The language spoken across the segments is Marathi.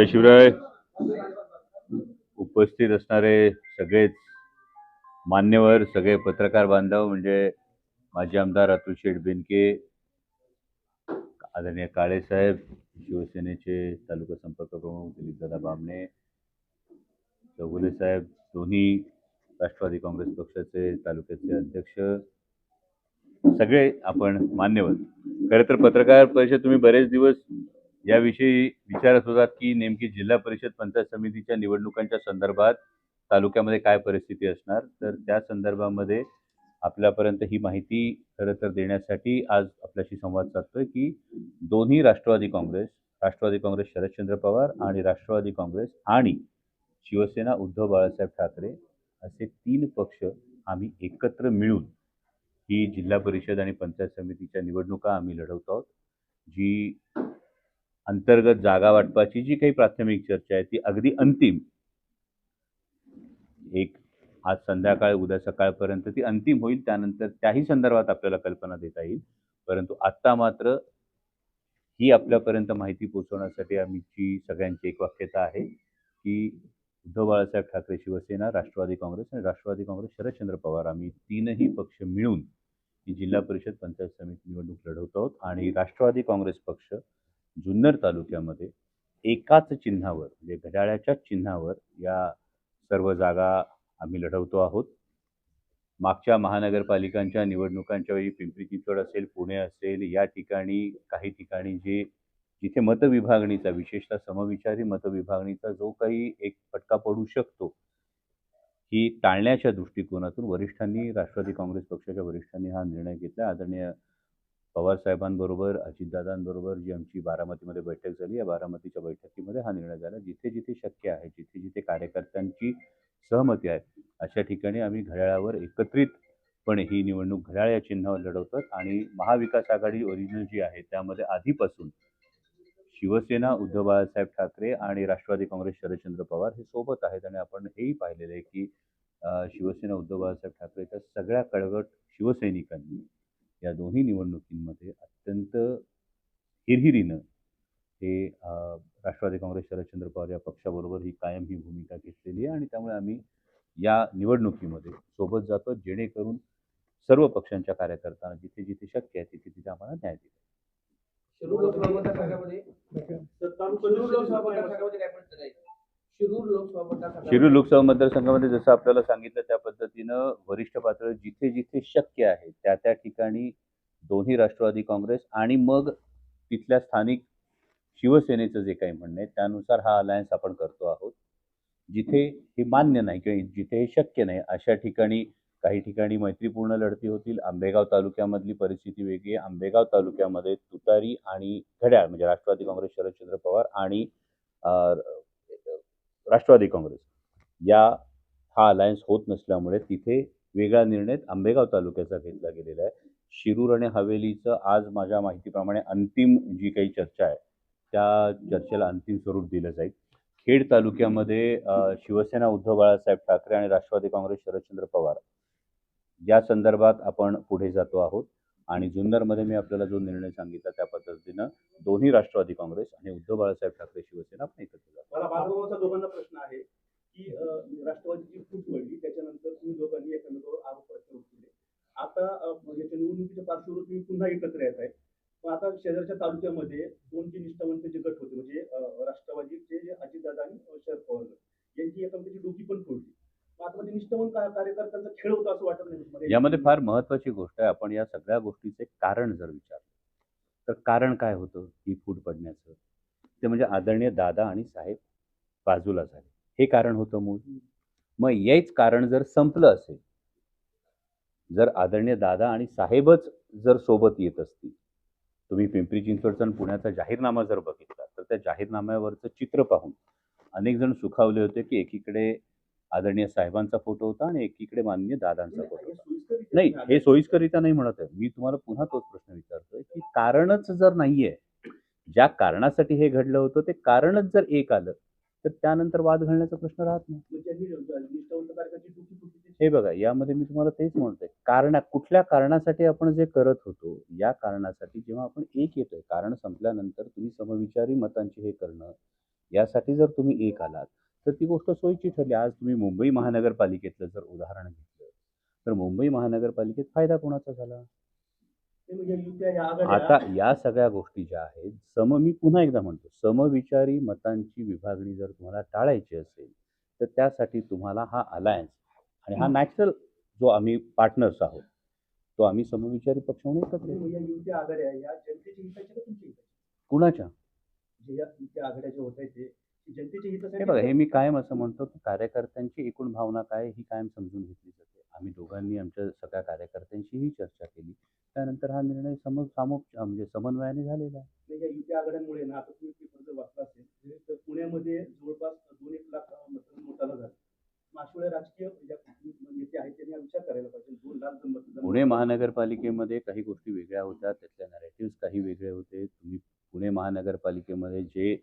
जय शिवराय. उपस्थित असणारे सगळेच मान्यवर सगळे पत्रकार बांधव म्हणजे माजी आमदार अतुल शेठ बेनके आदरणीय काळे साहेब शिवसेनेचे तालुका संपर्क प्रमुख दिलीपदादा बामणे चौगुले साहेब दोन्ही राष्ट्रवादी काँग्रेस पक्षाचे तालुक्याचे अध्यक्ष सगळे आपण मान्यवर. खरं तर पत्रकार परिषद तुम्ही बरेच दिवस याविषयी विचारत होतात की नेमकी जिल्हा परिषद पंचायत समितीच्या निवडणुकांच्या संदर्भात तालुक्यामध्ये काय परिस्थिती असणार? तर त्या संदर्भामध्ये आपल्यापर्यंत ही माहिती खरं तर देण्यासाठी आज आपल्याशी संवाद साधतोय की दोन्ही राष्ट्रवादी काँग्रेस राष्ट्रवादी काँग्रेस शरदचंद्र पवार आणि राष्ट्रवादी काँग्रेस आणि शिवसेना उद्धव बाळासाहेब ठाकरे असे तीन पक्ष आम्ही एकत्र मिळून ही जिल्हा परिषद आणि पंचायत समितीच्या निवडणुका आम्ही लढवतो आहोत. जी अंतर्गत जागा वाटपाची जी काही प्राथमिक चर्चा आहे ती अगदी अंतिम. एक आज संध्याकाळ उद्या सकाळपर्यंत ती अंतिम होईल त्यानंतर त्याही संदर्भात आपल्याला कल्पना देता येईल. परंतु आत्ता मात्र ही आपल्यापर्यंत माहिती पोहोचवण्यासाठी आमची सगळ्यांची एक वाक्यता आहे की उद्धव बाळासाहेब ठाकरे शिवसेना राष्ट्रवादी काँग्रेस आणि राष्ट्रवादी काँग्रेस शरदचंद्र पवार आम्ही तीनही पक्ष मिळून ही जिल्हा परिषद पंचायत समिती निवडणूक लढवत आहोत आणि राष्ट्रवादी काँग्रेस पक्ष जुन्नर तालुक्यामध्ये एकाच चिन्हावर म्हणजे घड्याळ्याच्याच चिन्हावर या सर्व जागा आम्ही लढवतो आहोत. मागच्या महानगरपालिकांच्या निवडणुकांच्या वेळी पिंपरी चिंचवड असेल पुणे असेल या ठिकाणी काही ठिकाणी जे जिथे मतविभागणीचा विशेषतः समविचारी मतविभागणीचा जो काही एक फटका पडू शकतो ही टाळण्याच्या दृष्टिकोनातून वरिष्ठांनी राष्ट्रवादी काँग्रेस पक्षाच्या वरिष्ठांनी हा निर्णय घेतला. आदरणीय पवार साहेबांबरोबर अजितदादांबरोबर जी आमची बारामतीमध्ये बैठक झाली या बारामतीच्या बैठकीमध्ये हा निर्णय झाला. जिथे जिथे शक्य आहे जिथे जिथे कार्यकर्त्यांची सहमती आहे अशा ठिकाणी आम्ही घड्याळावर एकत्रितपणे ही निवडणूक घड्याळ या चिन्हावर लढवतात आणि महाविकास आघाडी ओरिजिनल जी आहे त्यामध्ये आधीपासून शिवसेना उद्धव बाळासाहेब ठाकरे आणि राष्ट्रवादी काँग्रेस शरदचंद्र पवार हे सोबत आहेत आणि आपण हेही पाहिलेलं आहे की शिवसेना उद्धव बाळासाहेब ठाकरेच्या सगळ्या कळगट शिवसैनिकांनी या दोन्ही निवडणुकींमध्ये अत्यंत हिरहिरीनं हे राष्ट्रवादी काँग्रेस शरदचंद्र पवार या पक्षाबरोबर ही कायम ही भूमिका घेतलेली आहे आणि त्यामुळे आम्ही या निवडणुकीमध्ये सोबत जातो जेणेकरून सर्व पक्षांच्या कार्यकर्त्यांना जिथे जिथे शक्य आहे तिथे तिथे आम्हाला न्याय दिला शिरूर लोकसभा मतदारसंघामध्ये शिरूर लोकसभा मतदारसंघामध्ये. शिरूर लोकसभा मतदारसंघामध्ये जसं आपल्याला सांगितलं त्या पद्धतीनं वरिष्ठ पात्र जिथे जिथे शक्य आहे त्या त्या ठिकाणी दोन्ही राष्ट्रवादी काँग्रेस आणि मग तिथल्या स्थानिक शिवसेनेचं जे काही म्हणणं आहे त्यानुसार हा अलायन्स आपण करतो आहोत. जिथे हे मान्य नाही किंवा जिथे हे शक्य नाही अशा ठिकाणी काही ठिकाणी मैत्रीपूर्ण लढती होतील. आंबेगाव तालुक्यामधली परिस्थिती वेगळी आहे. आंबेगाव तालुक्यामध्ये तुतारी आणि घड्याळ म्हणजे राष्ट्रवादी काँग्रेस शरदचंद्र पवार आणि राष्ट्रवादी काँग्रेस. या हा अलायन्स होत नसल्यामुळे तिथे वेगळा निर्णय आंबेगाव तालुक्याचा घेतला गेलेला आहे. शिरूर आणि हवेलीचं आज माझ्या माहितीप्रमाणे अंतिम जी काही चर्चा आहे त्या चर्चेला अंतिम स्वरूप दिलं जाईल. खेड तालुक्यामध्ये शिवसेना उद्धव बाळासाहेब ठाकरे आणि राष्ट्रवादी काँग्रेस शरदचंद्र पवार. या संदर्भात आपण पुढे जातो आहोत. आणि जुन्नरमध्ये मी आपल्याला जो निर्णय सांगितला त्या पद्धतीनं दोन्ही राष्ट्रवादी काँग्रेस आणि उद्धव बाळासाहेब ठाकरे शिवसेना आपण एकत्र दोघांना प्रश्न आहे की राष्ट्रवादीची फूट पडली त्याच्यानंतर तुम्ही दोघांनी एकमेकांवर आरोप प्रश्न केले. आता याच्या निवडणुकीच्या पार्श्वभूमीवर तुम्ही पुन्हा एकत्र येत आहे पण आता शेजारच्या तालुक्यामध्ये दोन जे निष्ठावंत जे गट होते म्हणजे राष्ट्रवादीचे जे अजितदादा आणि शरद पवार यांची एकमेकांची डोकी पण फोडली. मग कार्यकर्त्यांचा खेळ होता असं वाटत नाही यामध्ये फार महत्वाची गोष्ट आहे. आपण या सगळ्या गोष्टीचे कारण जर विचारलं तर कारण काय होतं? ही फूट पडण्याचं. ते म्हणजे आदरणीय दादा आणि साहेब बाजूला झाले. हे कारण होतं मूळ. मग हेच कारण जर संपलं असेल जर आदरणीय दादा आणि साहेबच जर सोबत येत असतील तुम्ही पिंपरी चिंचवडचा पुण्याचा जाहीरनामा जर बघितला तर त्या जाहीरनाम्यावरचं चित्र पाहून अनेक जण सुखावले होते की एकीकडे आदरणीय साहेबांचा फोटो होता आणि एकीकडे माननीय दादांचा फोटो होता. नाही. हे सोयीस्करित्या नाही म्हणत आहे. मी तुम्हाला पुन्हा तोच प्रश्न विचारतोय की कारणच जर नाहीये ज्या कारणासाठी हे घडलं होतं ते कारणच जर एक आलं तर त्यानंतर वाद घालण्याचा प्रश्न राहत नाही. हे बघा यामध्ये मी तुम्हाला तेच म्हणतोय. कारण कुठल्या कारणासाठी आपण जे करत होतो या कारणासाठी जेव्हा आपण एक येतोय कारण संपल्यानंतर तुम्ही समविचारी मतांची हे करणं यासाठी जर तुम्ही एक आलात तर ती गोष्ट सोयीची ठरली. आज तुम्ही मुंबई महानगरपालिकेतलं जर उदाहरण घेतलं तर मुंबई महानगरपालिकेत फायदा कोणाचा झाला? म्हणजे आता या सगळ्या गोष्टी ज्या आहेत सम मी पुन्हा एकदा म्हणतो समविचारी मतांची विभागणी जर तुम्हाला टाळायची असेल तर त्यासाठी तुम्हाला हा अलायन्स आणि हा नॅचरल जो आम्ही पार्टनर्स आहोत तो आम्ही समविचारी पक्ष म्हणून एकत्र. म्हणजे कुणाच्या? हे बघा हे मी कायम असं म्हणतो की कार्यकर्त्यांची एकूण भावना काय ही कायम समजून घेतली जाते. आम्ही दोघांनी आमच्या सगळ्या कार्यकर्त्यांशीही चर्चा केली. त्यानंतर हा निर्णय सम सामो म्हणजे समन्वयाने झालेला आहे. या युत्या आघाड्यांमुळे ना आता तुम्ही पेपर जर वाचला असेल तर पुण्यामध्ये जवळपास दोन एक लाख मतदान मोठाला झालं वेळेला राजकीय नेते आहेत त्यांनी विचार करायला पाहिजे. दोन लाख मतदान पुणे महानगरपालिकेमध्ये काही गोष्टी वेगळ्या होत्या. त्यातल्या नॅरेटिव्ह काही वेगळे होते. तुम्ही पुणे महानगरपालिकेमध्ये जे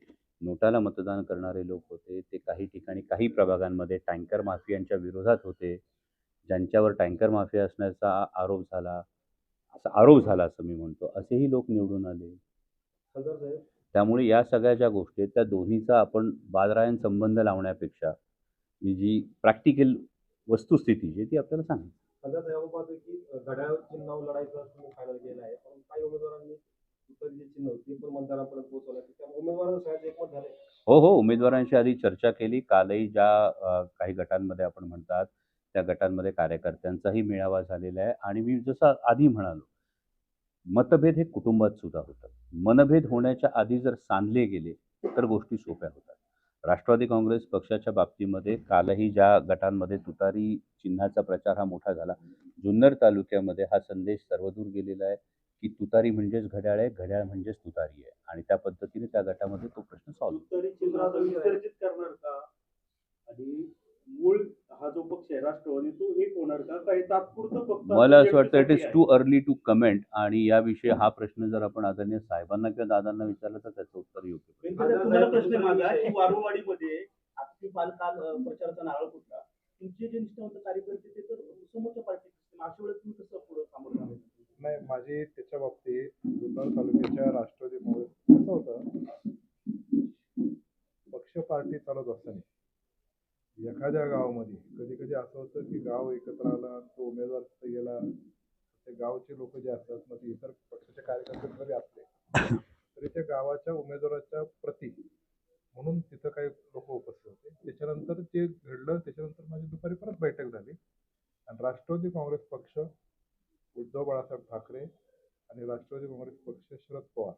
नोटाला मतदान करणारे लोक होते. ते काही ठिकाणी काही प्रभागांमध्ये टँकर माफियांच्या विरोधात होते. ज्यांच्यावर टँकर माफिया असण्याचा आरोप झाला असा आरोप झाला असं मी म्हणतो. असेही लोक निवडून आले. त्यामुळे या सगळ्या ज्या गोष्टी आहेत त्या दोन्हीचा आपण बादरायण संबंध लावण्यापेक्षा मी जी प्रॅक्टिकल वस्तुस्थिती जी ती आपल्याला घड्याळ चिन्हावर लढायचं तुम्ही फायनल केलं आहे पण काही उमेदवारांनी हो हो. उमेदवारांशी आधी चर्चा केली. कालही ज्या काही गटांमध्ये आपण म्हणतात त्या गटांमध्ये कार्यकर्त्यांचाही मेळावा झालेला आहे. आणि मी जसं आधी म्हणालो मतभेद हे कुटुंबात सुद्धा होतात. मनभेद होण्याच्या आधी जर सांधले गेले तर गोष्टी सोप्या होतात. राष्ट्रवादी काँग्रेस पक्षाच्या बाबतीमध्ये कालही ज्या गटांमध्ये तुतारी चिन्हाचा प्रचार हा मोठा झाला जुन्नर तालुक्यामध्ये हा संदेश सर्वदूर गेलेला आहे. की तुतारी म्हणजेच घड्याळ आहे घड्याळ म्हणजेच तुतारी आहे. आणि त्या पद्धतीने त्या गटामध्ये तो प्रश्न सॉल्व्ह विसर्जित करणार का? आणि मूळ हा जो पक्ष आहे राष्ट्रवादी तो एक होणार का? काही तात्पुरतं फक्त मला असं वाटतं it is? Too early to comment आणि याविषयी हा प्रश्न जर आपण आदरणीय साहेबांना किंवा दादांना विचारलं तर त्याचं उत्तर योग्य प्रश्न माझा की वारुवाडीमध्ये ती काल प्रचाराचा नारळ फुटला. तुमचे जे निष्ठावंत कार्यकर्ते ते तर समोरच्या पार्टी अशा वेळेस तुम्ही कसं पुढे सामोरं? नाही माझी त्याच्या बाबतीत जुन्नर तालुक्याच्या राष्ट्रवादीमुळे कसं होतं पक्ष पार्टी चालत असताना एखाद्या गावामध्ये कधी कधी असं होतं की गाव एकत्र आला तो उमेदवार तिथे गेला ते गावचे लोक जे असतात मग ते इतर पक्षाचे कार्यकर्ते जरी असले तरी त्या गावाच्या उमेदवाराच्या प्रती म्हणून तिथं काही लोक उपस्थित होते. त्याच्यानंतर जे घडलं त्याच्यानंतर माझी दुपारी परत बैठक झाली. आणि राष्ट्रवादी काँग्रेस पक्ष उद्धव बाळासाहेब ठाकरे आणि राष्ट्रवादी काँग्रेस पक्ष शरद पवार.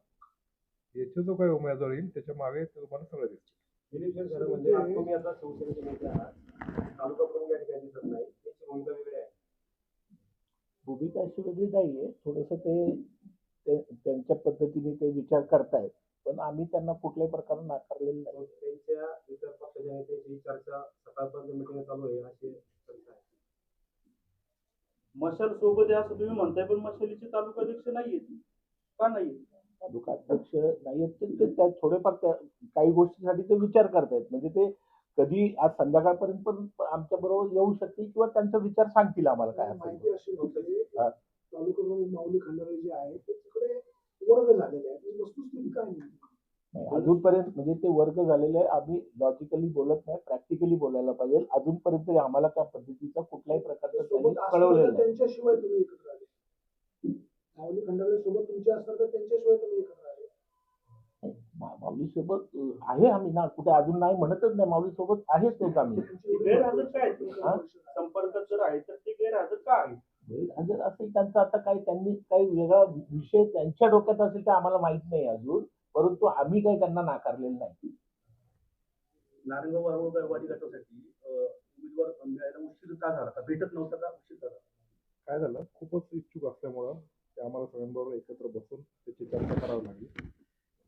याचे जो काही उमेदवार येईल त्याच्यामागे ते तुम्हाला सगळं दिसतं दिलीप सर खरं म्हणजे नाही. भूमिका आहे. अशी वेगळी नाहीये. थोडंसं ते त्यांच्या पद्धतीने ते विचार करतायत. पण आम्ही त्यांना कुठल्याही प्रकारे नाकारलेलं नाही. त्यांच्या इतर पक्षाच्या नेत्याची चर्चा सकाळपर्यंत मिटिंग चालू आहे. अशी आहे मशाल सोबत आहे असं तुम्ही म्हणताय पण मशालीचे तालुकाध्यक्ष नाहीयेत. का नाही तालुका अध्यक्ष नाही आहेत ते- ते त्या थोडेफार त्या काही गोष्टीसाठी ते विचार करतायत. म्हणजे ते कधी आज संध्याकाळपर्यंत पण आमच्या बरोबर येऊ शकतील किंवा त्यांचा विचार सांगतील आम्हाला काय असेल. माहिती अशी होती. तालुका माऊली खंडारे जे आहे ते तिकडे वर्ग झालेले आहेत. वस्तुस्थिती काय नाही, अजूनपर्यंत म्हणजे ते वर्ग झालेले आहे आम्ही लॉजिकली बोलत नाही प्रॅक्टिकली बोलायला पाहिजे. अजूनपर्यंत तरी आम्हाला त्या पद्धतीचा कुठल्याही प्रकारचं त्यांनी सोबत कळवलेलं तर नाही. त्यांच्याशिवाय तुम्ही एकत्र आले. माऊली खंडारे सोबत तुमचे असणार तर त्यांच्याशिवाय तुम्ही एकत्र आले. माऊली सोबत आहे आम्ही ना कुठे अजून नाही म्हणतच नाही माऊली सोबत आहेच लोक आम्ही. गैरहजर काय हा? संपर्कात जर आहे तर ते गैरहजर का आहे हजर असेल त्यांचा आता काही त्यांनी काही वेगळा विषय त्यांच्या डोक्यात असेल ते आम्हाला माहीत नाही अजून. परंतु आम्ही काही त्यांना नाकारलेलं नाही. नारंगाव वारुळ वाडी गटासाठी अं, उमेदवार मिळायला उशीर का झाला? का भेटत नव्हता का? उशीर झाला. काय झालं? खूपच इच्छुक असल्यामुळं ते आम्हाला सगळ्यांबरोबर एकत्र बसून त्याची चर्चा करावी लागली.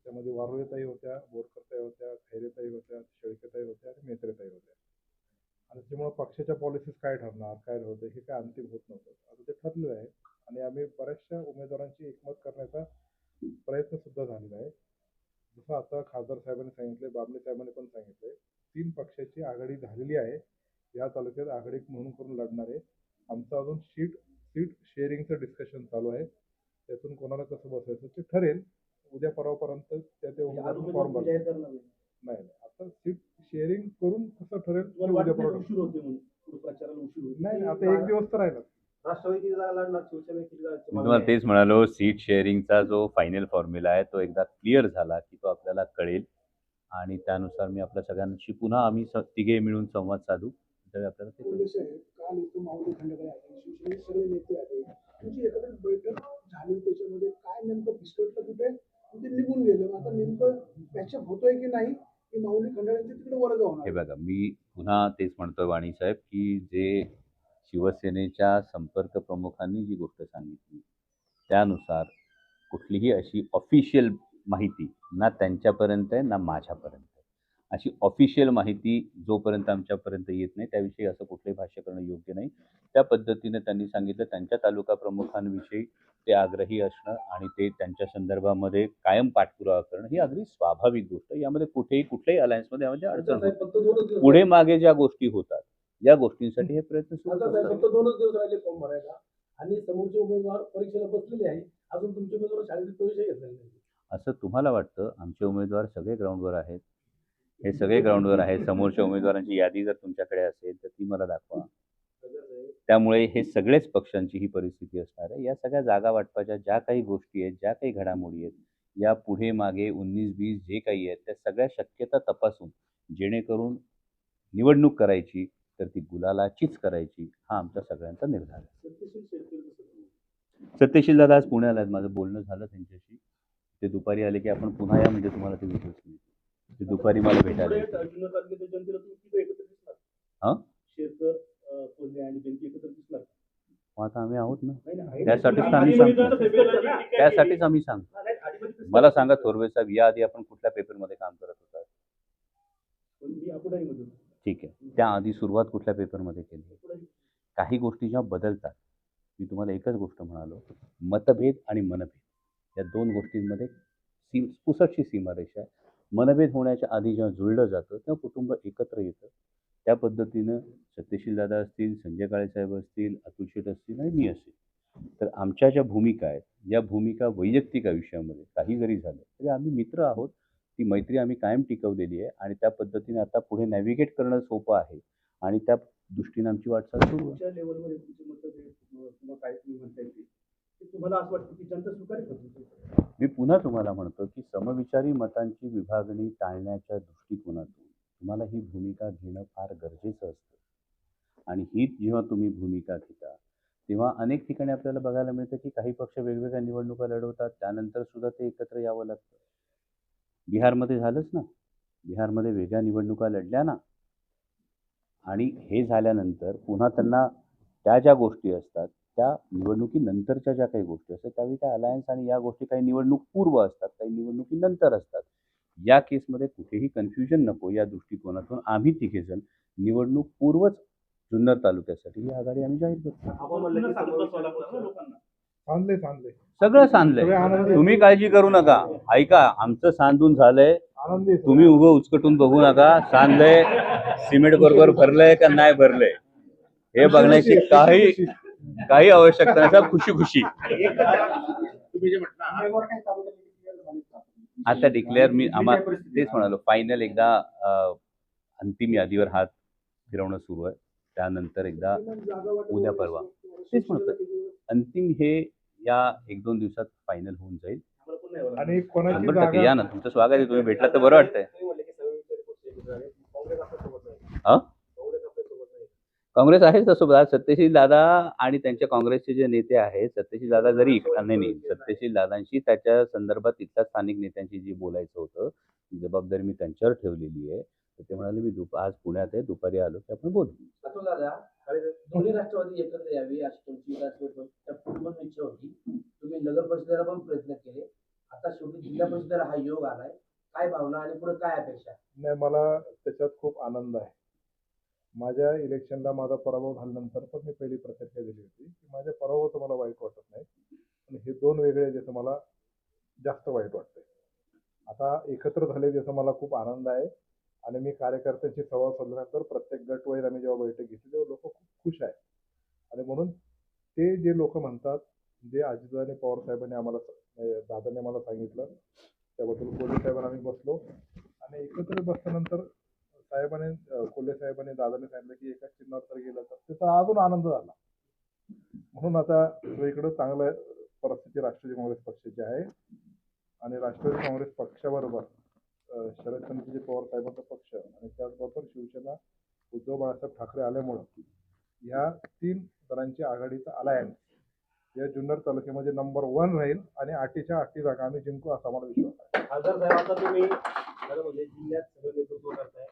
त्यामध्ये वारुळेताई होत्या बोरकरताई होत्या खैरेताई होत्या शेळकेताई होत्या आणि मेत्रेताई होत्या. आणि त्यामुळं पक्षाच्या पॉलिसीज काय ठरणार काय होतं हे काय अंतिम होत नव्हतं. आता ते ठरलेलं आहे आणि आम्ही बऱ्याचशा उमेदवारांची एकमत करण्याचा प्रयत्न सुद्धा झालेला आहे. जसं आता खासदार साहेबांनी सांगितले बाबणे साहेबांनी पण सांगितले तीन पक्षाची आघाडी झालेली आहे. या तालुक्यात आघाडी म्हणून करून लढणार आहे. आमचं अजून सीट सीट शेअरिंगचं डिस्कशन चालू आहे. त्यातून कोणाला कसं बसायचं ते ठरेल. उद्या परवापर्यंत त्या ते म्हणजे फॉर्म उमेदवार भर जाहीर करणार नाही. आता सीट शेअरिंग करून कसं ठरेल उद्या परवा. नाही, आता एक दिवस तर राहिला राष्ट्रवादी किती जागा लढणार शिवसेना किती जागा मी तुम्हाला तेच म्हणालो सीट शेअरिंगचा जो फायनल फॉर्म्युला आहे तो एकदा क्लिअर झाला की तो आपल्याला कळेल. आणि त्यानुसार मी आपल्या सगळ्यांशी पुन्हा आम्ही स- तिघे मिळून संवाद साधू. त्यावेळी आपल्याला ते कळेल. बोलले साहेब काल इथं माऊली खंडकडे आले. शिवसेनेचे सगळे नेते आले. तुमची एकत्रित बैठक झाली त्याच्यामध्ये काय नेमकं फिसकटलं कुठे? आणि ते निघून गेले. आता नेमकं पॅचअप होतोय की नाही की माऊली खंडाळ्यांचे तिकडे वर्ग हे होणार बघा मी पुन्हा तेच म्हणतोय वाणी साहेब की जे शिवसेनेच्या संपर्क प्रमुखांनी जी गोष्ट सांगितली त्यानुसार कुठलीही अशी ऑफिशियल माहिती ना त्यांच्यापर्यंत आहे ना माझ्यापर्यंत अशी ऑफिशियल माहिती जोपर्यंत आमच्यापर्यंत येत नाही त्याविषयी असं कुठलंही भाष्य करणं योग्य नाही. त्या पद्धतीने त्यांनी सांगितलं त्यांच्या तालुका प्रमुखांविषयी ते आग्रही असणं आणि ते त्यांच्या संदर्भामध्ये कायम पाठपुरावा करणं ही अगदी स्वाभाविक गोष्ट यामध्ये कुठेही कुठल्याही अलायन्समध्ये यामध्ये अडचण पुढे मागे ज्या गोष्टी होतात या गोष्टींसाठी हे प्रयत्न सुरू. फक्त दोनच दिवस राहिले फॉर्म भरायला आणि समोरचे उमेदवार परीक्षेला बसलेले आहे अजून तुमचे उमेदवार शाळेत प्रवेश घेतलेले नाही. असं तुम्हाला वाटतं? आमचे उमेदवार सगळे ग्राउंडवर आहेत? हे सगळे ग्राउंडवर आहेत. समोरच्या उमेदवारांची यादी जर तुमच्याकडे असेल तर ती मला दाखवा. त्यामुळे हे सगळेच पक्षांची ही परिस्थिती असणार आहे. या सगळ्या जागा वाटपाच्या ज्या काही गोष्टी आहेत ज्या काही घडामोडी आहेत या पुढे मागे उन्नीस बीस जे काही आहेत त्या सगळ्या शक्यता तपासून जेणेकरून निवडणूक करायची तर ती गुलालाचीच करायची हा आमचा सगळ्यांचा निर्धार आहे. सत्यशील दादा आज पुण्याला आहेत. माझं बोलणं झालं त्यांच्याशी. ते दुपारी आले की आपण पुन्हा या म्हणजे तुम्हाला ते विश्वास नाही. ते दुपारी मला भेटायला हा? आता आम्ही आहोत ना. त्यासाठीच आम्ही आधी- सांगतो. आधी- आधी- आधी- त्यासाठीच आम्ही सांगतो. आधी- आधी- मला सांगा थोरवे साहेब याआधी आपण कुठल्या पेपरमध्ये काम करत होता. ठीक आहे. त्याआधी सुरुवात कुठल्या पेपरमध्ये केली? काही गोष्टी जेव्हा बदलतात. मी तुम्हाला एकच गोष्ट म्हणालो. मतभेद आणि मनभेद. या दोन गोष्टींमध्ये सी पुसटशी सीमारेषा आहे. मनभेद होण्याच्या आधी जेव्हा जुळलं जातं तेव्हा कुटुंब एकत्र येतं. त्या पद्धतीनं सत्यशील दादा असतील संजय काळे साहेब असतील अतुल शेठ असतील आणि मी असेल. तर आमच्या ज्या भूमिका आहेत या भूमिका वैयक्तिक आयुष्यामध्ये काही जरी झालं तरी आम्ही मित्र आहोत. ती मैत्री आम्ही कायम टिकवलेली आहे आणि त्या पद्धतीने आता पुढे नॅव्हिगेट करणं सोपं आहे. आणि त्या दृष्टीने आमची वाटचाल सुरू आहे. तुम्हाला असं वाटतं की जनता स्वीकारेल? मी पुन्हा तुम्हाला म्हणतो की समविचारी मतांची विभागणी टाळण्याच्या दृष्टिकोनातून तुम्हाला ही भूमिका घेणं फार गरजेचं असतं. आणि हीच जेव्हा तुम्ही भूमिका घेता तेव्हा अनेक ठिकाणी आपल्याला बघायला मिळतं की काही पक्ष वेगवेगळ्या निवडणुका लढवतात त्यानंतर सुद्धा ते एकत्र यावं लागतं. बिहारमध्ये झालंच ना. बिहारमध्ये वेगळ्या निवडणुका लढल्या ना. आणि हे झाल्यानंतर पुन्हा त्यांना त्या ज्या गोष्टी असतात त्या निवडणुकीनंतरच्या ज्या काही गोष्टी असतात त्यावेळी त्या अलायन्स आणि या गोष्टी काही निवडणूक पूर्व असतात काही निवडणुकीनंतर असतात. या केसमध्ये कुठेही कन्फ्युजन नको. या दृष्टिकोनातून आम्ही तिघेजण निवडणूक पूर्वच जुन्नर तालुक्यासाठी ही आघाडी आम्ही जाहीर करतो. सगळं सांधलंय तुम्ही काळजी करू नका. ऐका आमचं सांधून झालंय. तुम्ही उभं उचकटून बघू नका. सांधलंय सिमेंट बरोबर भरलंय का नाही भरलंय? हे बघण्याची काही काही आवश्यकता नाही. साहेब, खुशी खुशी? आता डिक्लेअर मी आम्हा तेच म्हणालो फायनल एकदा अंतिम यादीवर हात फिरवणं सुरू आहे. त्यानंतर एकदा उद्या परवा. तेच किती- अंतिम हे या एक दोन दिवसात फायनल होऊन जाईल. आणि कोणाची शंभर टक्के या ना तुमचं स्वागत आहे तुम्ही भेटलात तर बरं वाटतंय. काँग्रेस आपल्यासोबत नाही. हा? काँग्रेस आपल्यासोबत नाही. काँग्रेस आहेच तसोबत आज सत्यशील दादा आणि त्यांच्या काँग्रेसचे जे नेते आहेत सत्यशील दादा जरी नाही नाही सत्यशील दादांशी त्याच्या संदर्भात तिथल्या स्थानिक नेत्यांशी जी बोलायचं होतं ती जबाबदारी मी त्यांच्यावर ठेवलेली आहे तर ते म्हणाले मी दुप आज पुण्यात आहे दुपारी आलो की आपण बोलू दादा दोन्ही राष्ट्रवादी एकत्र यावी अशी तुमची राष्ट्रवादी त्या पूर्ण इच्छा होती. तुम्ही नगर परिषदेला पण प्रयत्न केले. आता शेवटी जिल्हा परिषदेला हा योग आलाय. काय भावना आणि पुढे काय अपेक्षा? नाही मला त्याच्यात खूप आनंद आहे. माझ्या इलेक्शनला माझा पराभव झाल्यानंतर पण मी पहिली प्रतिक्रिया दिली होती की माझ्या तर मला वाईट वाटत नाही पण हे दोन वेगळे ज्याचं मला जास्त वाईट वाटतंय. आता एकत्र झाले ज्याचा मला खूप आनंद आहे. आणि मी कार्यकर्त्यांची संवाद साधल्यानंतर प्रत्येक गटवाईज आम्ही जेव्हा बैठक घेतली तेव्हा लोक खूप खुश आहेत. आणि म्हणून ते जे लोक म्हणतात जे आजीदाने पवार साहेबांनी आम्हाला दादाने दादांनी आम्हाला सांगितलं त्याबद्दल कोल्हे साहेबांना आम्ही बसलो. आणि एकत्र बसल्यानंतर साहेबांनी कोल्हे साहेबांनी दादांनी सांगितलं की एका चिन्हावर तर गेलं तर त्याचा अजून आनंद झाला. म्हणून आता इकडं चांगलं परिस्थिती राष्ट्रवादी काँग्रेस पक्षाची आहे. आणि राष्ट्रवादी काँग्रेस पक्षाबरोबर शरदचंद्रजी पवार साहेबांचा पक्ष आणि त्याचबरोबर शिवसेना उद्धव बाळासाहेब ठाकरे आल्यामुळं ह्या तीन जणांची आघाडीचा अलायन्स या जुन्नर तालुक्यामध्ये नंबर वन राहील आणि आठीच्या आठी जागा आम्ही जिंकू असा मला विश्वास आहे. खासदार साहेब आता तुम्ही खरं म्हणजे जिल्ह्यात सगळं नेतृत्व करताय.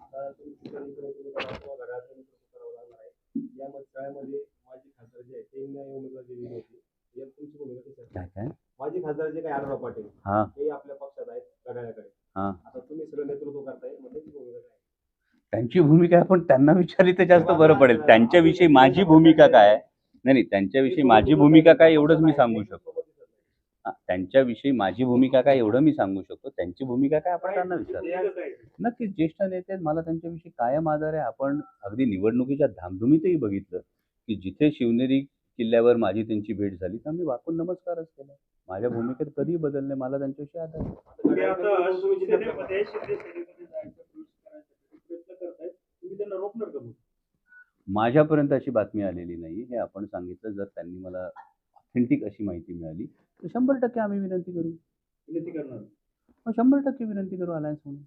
आता तुम्ही आहे. या मतदारामध्ये माजी खासदार जे आहेत त्यांनी उमेदवार दिलेली होती. यात तुमची भूमिका कशी असेल? काय काय? माजी खासदार जे काही आढळराव पाटील हा. हे आपल्या पक्षात आहेत घड्याळाकडे. हा. त्यांची भूमिका काय? त्यांची भूमिका आहे, पण त्यांना विचारली तर जास्त बरं पडेल. त्यांच्याविषयी माझी भूमिका काय? नाही नाही त्यांच्याविषयी माझी भूमिका काय एवढंच मी सांगू शकतो. त्यांच्याविषयी माझी भूमिका काय एवढं मी सांगू शकतो. त्यांची भूमिका काय आपण त्यांना विचार नक्कीच ज्येष्ठ नेते मला त्यांच्याविषयी कायम आदर आहे. आपण अगदी निवडणुकीच्या धामधुमीतही बघितलं की जिथे शिवनेरी किल्ल्यावर माझी त्यांची भेट झाली तर मी वाकून नमस्कारच केला. माझ्या भूमिकेत कधीही बदल नाही मला त्यांच्याविषयी आदर माझ्यापर्यंत अशी बातमी आलेली नाही हे आपण सांगितलं जर त्यांनी मला ऑथेंटिक अशी माहिती मिळाली तर शंभर टक्के आम्ही विनंती करू. विनंती करणार. शंभर टक्के विनंती करू अलायन्स म्हणून.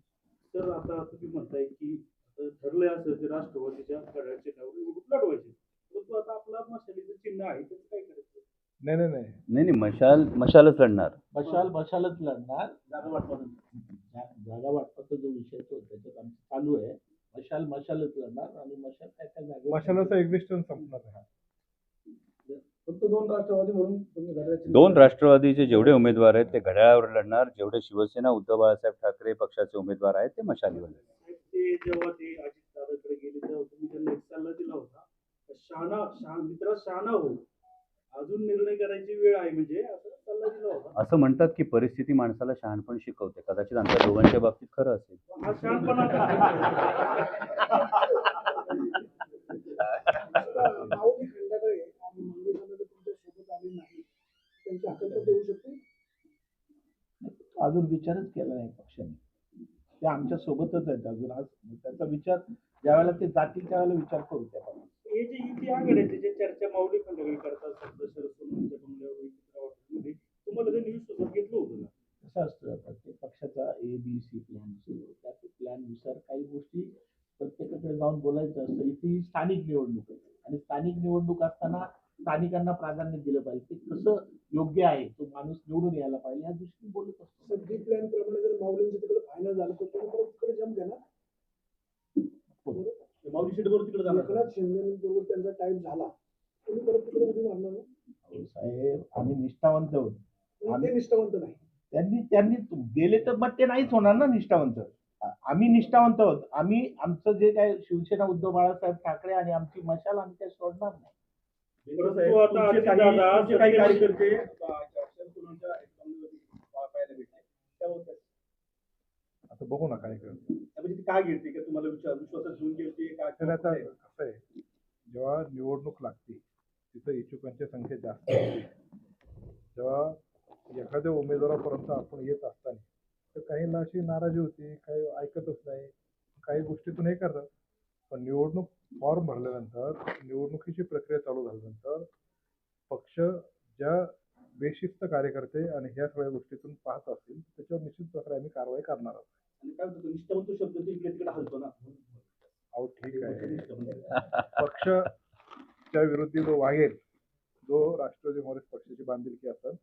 तर आता तुम्ही म्हणताय की ठरलंय असं राष्ट्रवादीच्या निवडणूक लढवायची. परंतु आता आपला मशालीचं चिन्ह आहे त्याचं काय करायचं? नाही नाही नाही. नाही नाही मशाल मशालच लढणार. मशाल मशालच लढणार. जागा वाटपात जा- जागा वाटपाचा जो विषय तो त्याच्यात आमचं चालू आहे. मशाल मशालच लढणार आणि मशाल काय काय जागा मशालाचा एक्झिस्टन्स संपणार आहे फक्त दोन राष्ट्रवादी म्हणून तुम्ही घड्याळाची- दोन राष्ट्रवादीचे जेवढे उमेदवार आहेत ते घड्याळावर लढणार. जेवढे शिवसेना उद्धव बाळासाहेब ठाकरे पक्षाचे उमेदवार आहेत ते मशालीवर लढणार. ते जेव्हा ते अजित दादाकडे गेले तेव्हा तुम्ही त्यांना एक सल्ला दिला होता. शहाणा शहा मित्र शहाणा हो अजून निर्णय करायची वेळ आहे म्हणजे असं सल्ला दिला होता. असं म्हणतात की परिस्थिती माणसाला शहाणपण शिकवते. कदाचित आमच्या दोघांच्या बाबतीत खरं असेल. हा शहाणपणा माऊली खंडाकडे आणि मंगेशामध्ये तुमच्यासोबत आले नाही. त्यांची हक्क देऊ शकते? अजून विचारच केला नाही पक्षाने. ते आमच्या सोबतच आहेत अजून आज. त्याचा विचार ज्यावेळेला ते जातील त्यावेळेला विचार करू त्या हे जे इथे आघाड्याचे जे चर्चा माऊली खंडगळी करतात सप्तशर शरद बंगल्यावर विचित्र तुम्हाला ते न्यूज सोबत घेतलं होतं ना कसं असतं प्रत्येक पक्षाचा ए बी सी प्लॅन असतो त्या प्लॅननुसार काही गोष्टी प्रत्येकाकडे जाऊन बोलायचं असतं. इथे स्थानिक निवडणूक आहे. आणि स्थानिक निवडणूक असताना स्थानिकांना प्राधान्य दिलं पाहिजे ते कसं योग्य आहे तो माणूस निवडून यायला पाहिजे या दृष्टीने बोलत असतो सगळी प्लॅन प्रमाणे जर माऊलींचं तिकडे फायनल झालं तर तुम्ही परत तिकडे जम घ्या ना ते माऊली शेट बरोबर तिकडे जाणार. एकनाथ शिंदे बरोबर त्यांचा टाइम झाला. तुम्ही परत तिकडे उडी मारणार ना? साहेब आम्ही निष्ठावंत आहोत. पण ते निष्ठावंत नाही? त्यांनी त्यांनी गेले तर मग ते नाहीच होणार ना निष्ठावंत. आ- आम्ही निष्ठावंत आहोत. आम्ही आमचं जे काय शिवसेना उद्धव बाळासाहेब ठाकरे आणि आमची मशाल आम्ही काय सोडणार नाही. परंतु आता तुमचे काही- अजितदादा, तुमचे काही सगळे- कार्यकर्ते पाहायला भेटले त्याबद्दल आता बघू ना काय करतो. म्हणजे ती घेते का तुम्हाला विश्वास विश्वासात घेऊन घेते काय तर आता कसं आहे जेव्हा निवडणूक लागते तिथं इच्छुकांची संख्या जास्त असते. तेव्हा एखाद्या उमेदवारापर्यंत आपण येत असताना तर काहींना अशी नाराजी होती काही ऐकतच नाही काही गोष्टीतून हे करतात. पण निवडणूक फॉर्म भरल्यानंतर निवडणुकीची प्रक्रिया चालू झाल्यानंतर पक्ष ज्या बेशिस्त कार्यकर्ते आणि ह्या सगळ्या गोष्टीतून पाहत असतील त्याच्यावर निश्चित प्रकारे आम्ही कारवाई करणार आहोत. आणि काय होतं निष्ठावंत शब्द तो इकडे तिकडे हलतो ना. अहो ठीक आहे. निष्ठावंत. पक्षच्या विरुद्ध जो वागेल जो राष्ट्रवादी काँग्रेस पक्षाची बांधिलकी असेल.